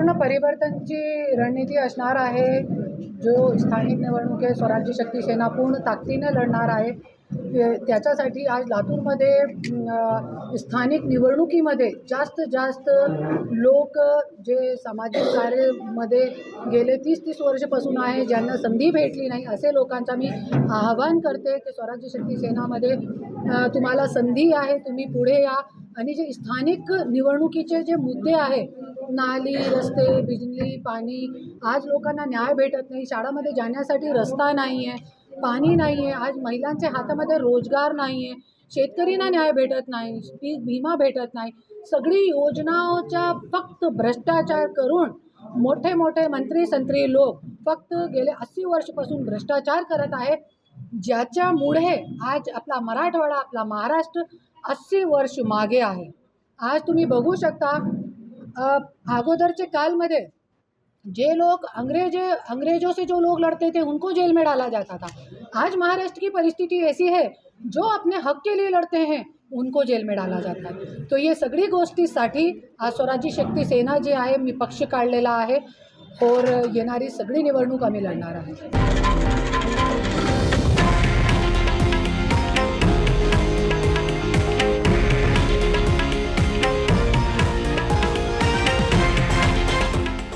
पूर्ण परिवर्तनची रणनीती असणार आहे. जो स्थानिक निवडणूक आहे स्वराज्य शक्ती सेना पूर्ण ताकदीने लढणार आहे. त्याच्यासाठी आज लातूरमध्ये स्थानिक निवडणुकीमध्ये जास्त जास्त लोक जे सामाजिक कार्यामध्ये गेले तीस तीस वर्षापासून आहे ज्यांना संधी भेटली नाही असे लोकांचा मी आवाहन करते की स्वराज्य शक्ती सेनामध्ये तुम्हाला संधी आहे तुम्ही पुढे या. आणि जे स्थानिक निवडणुकीचे जे मुद्दे आहे नाली रस्ते बिजली पाणी आज लोकांना न्याय भेटत नाही. शाळामध्ये जाण्यासाठी रस्ता नाही आहे पाणी नाही आहे आज महिलांच्या हातामध्ये रोजगार नाही आहे शेतकरींना न्याय भेटत नाही पीक विमा भेटत नाही. सगळी योजनाच्या फक्त भ्रष्टाचार करून मोठे मोठे मंत्री संत्री लोक फक्त गेले अस्सी वर्षापासून भ्रष्टाचार करत आहे. ज्याच्यामुळे आज आपला मराठवाडा आपला महाराष्ट्र अस्सी वर्ष मागे आहे. आज तुम्ही बघू शकता अगोदरचे कालमध्ये जे लोग अंग्रेज अंग्रेजों से जो लोग लड़ते थे उनको जेल में डाला जाता था। आज महाराष्ट्र की परिस्थिती ऐसी है जो अपने हक के लिए लड़ते हैं उनको जेल में डाला जाता है। तो ये सगळी गोष्टीसाठी आज स्वराज्य शक्ती सेना जे आहे मी पक्ष काढलेला आहे और येणारी सगळी निवडणूक आम्ही लढणार आहे